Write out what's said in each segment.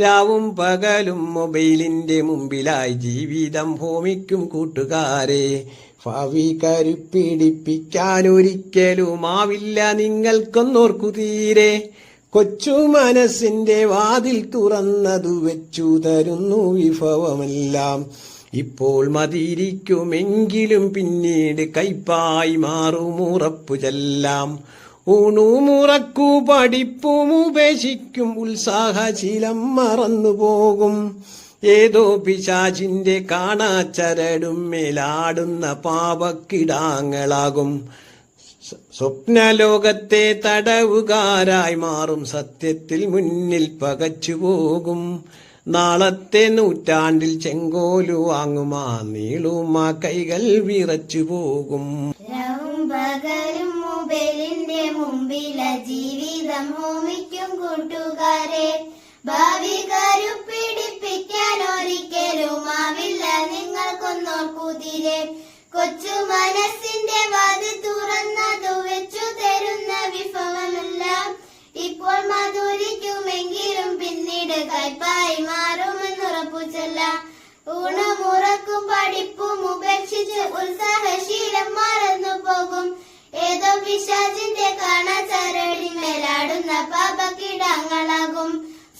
രാവും പകലും മൊബൈലിന്റെ മുമ്പിലായി ജീവിതം ഭൂമിക്കും കൂട്ടുകാരെ. ഭാവി ആവില്ല നിങ്ങൾക്കൊന്നോർക്കു തീരെ കൊച്ചു മനസ്സിന്റെ വാതിൽ തുറന്നതു വെച്ചു തരുന്നു വിഭവമെല്ലാം. ഇപ്പോൾ മതിയിരിക്കുമെങ്കിലും പിന്നീട് കൈപ്പായി മാറുമുറപ്പു ചെല്ലാം ഊണുമുറക്കു പഠിപ്പും ഉപേക്ഷിക്കും. ഉത്സാഹശീലം മറന്നുപോകും ഏതോ പിശാചിന്റെ കാണാച്ചരടും മേലാടുന്ന പാപക്കിടാങ്ങളാകും. സ്വ- സ്വപ്നലോകത്തെ തടവുകാരായി മാറും. സത്യത്തിൽ മുന്നിൽ പകച്ചു പോകും. നാളത്തെ നൂറ്റാണ്ടിൽ ചെങ്കോലു വാങ്ങുമാ. നീളുമാ കൈകൾ വിറച്ചു പോകും. പകലും മൊബൈലിന്റെ മുമ്പില ജീവിതം ഹോമിക്കും കൂട്ടുകാരെ. ഭാവി കരുപ്പിടിപ്പിക്കാൻ ഒരിക്കലും ആവില്ല നിങ്ങൾക്കൊന്നോർക്കുതിരെ. കൊച്ചു മനസ്സിന്റെ പിശാചിന്റെ കാണാചരടി മേലാടുന്ന പാപക്കിടങ്ങളാകും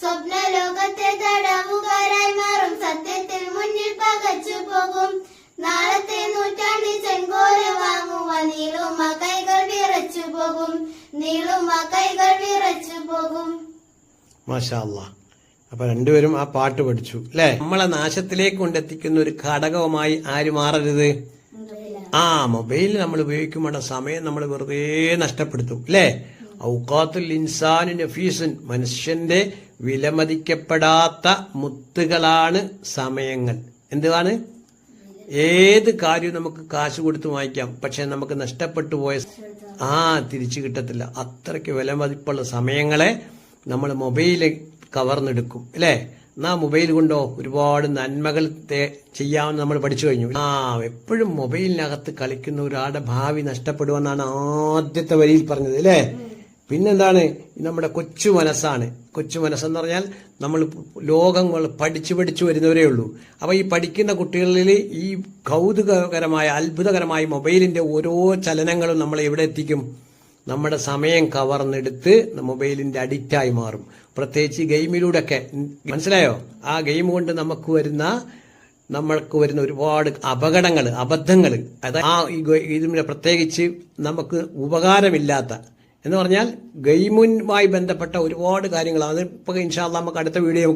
സ്വപ്ന ലോകത്തെ തടവുകാരായി മാറും. സത്യത്തിൽ മുന്നിൽ പകച്ചു പോകും. നാളത്തെ നൂറ്റാണ്ടിൽ ചെങ്കോല വാങ്ങുക നീളുമ കൈകൾ വിറച്ചു പോകും. നീളുമ കൈകൾ വിറച്ചു പോകും. മാഷാ അല്ലാ അപ്പൊ രണ്ടുപേരും ആ പാട്ട് പഠിച്ചു അല്ലെ? നമ്മളെ നാശത്തിലേക്ക് കൊണ്ടെത്തിക്കുന്ന ഒരു ഘടകവുമായി ആര് മാറരുത്? ആ മൊബൈൽ നമ്മൾ ഉപയോഗിക്കുമ്പോൾ സമയം നമ്മൾ വെറുതെ നഷ്ടപ്പെടുത്തും അല്ലേ? ഔക്കാത്തുൽ ഇൻസാനു നഫീസുൻ മനുഷ്യന്റെ വിലമതിക്കപ്പെടാത്ത മുത്തുകളാണ് സമയങ്ങൾ. എന്തുവാണ്? ഏത് കാര്യവും നമുക്ക് കാശ് കൊടുത്ത് വാങ്ങിക്കാം പക്ഷെ നമുക്ക് നഷ്ടപ്പെട്ടു പോയ ആ തിരിച്ചു കിട്ടത്തില്ല. അത്രയ്ക്ക് വിലമതിപ്പുള്ള സമയങ്ങളെ നമ്മൾ മൊബൈലിൽ കവർന്നെടുക്കും അല്ലേ? എന്നാ മൊബൈൽ കൊണ്ടോ ഒരുപാട് നന്മകൾ ചെയ്യാമെന്ന് നമ്മൾ പഠിച്ചു കഴിഞ്ഞു. ആ എപ്പോഴും മൊബൈലിനകത്ത് കളിക്കുന്ന ഒരാളുടെ ഭാവി നഷ്ടപ്പെടുമെന്നാണ് ആദ്യത്തെ വരിയിൽ പറഞ്ഞത് അല്ലേ? പിന്നെന്താണ്? നമ്മുടെ കൊച്ചു മനസ്സാണ്. കൊച്ചു മനസ്സെന്ന് പറഞ്ഞാൽ നമ്മൾ ലോകങ്ങൾ പഠിച്ചു പഠിച്ചു വരുന്നവരേ ഉള്ളൂ. അപ്പൊ ഈ പഠിക്കുന്ന കുട്ടികളിൽ ഈ കൗതുകകരമായ അത്ഭുതകരമായ മൊബൈലിന്റെ ഓരോ ചലനങ്ങളും നമ്മളെ എവിടെ എത്തിക്കും? നമ്മുടെ സമയം കവർന്നെടുത്ത് മൊബൈലിന്റെ അഡിക്റ്റായി മാറും. പ്രത്യേകിച്ച് ഗെയിമിലൂടെ ഒക്കെ മനസ്സിലായോ? ആ ഗെയിം കൊണ്ട് നമുക്ക് വരുന്ന നമ്മൾക്ക് വരുന്ന ഒരുപാട് അപകടങ്ങൾ അബദ്ധങ്ങൾ അത് ആ ഇതിന് പ്രത്യേകിച്ച് നമുക്ക് ഉപകാരമില്ലാത്ത. എന്ന് പറഞ്ഞാൽ ഗെയിമുമായി ബന്ധപ്പെട്ട ഒരുപാട് കാര്യങ്ങൾ അത് ഇപ്പോൾ ഇൻഷാല്ല നമുക്ക് അടുത്ത വീഡിയോ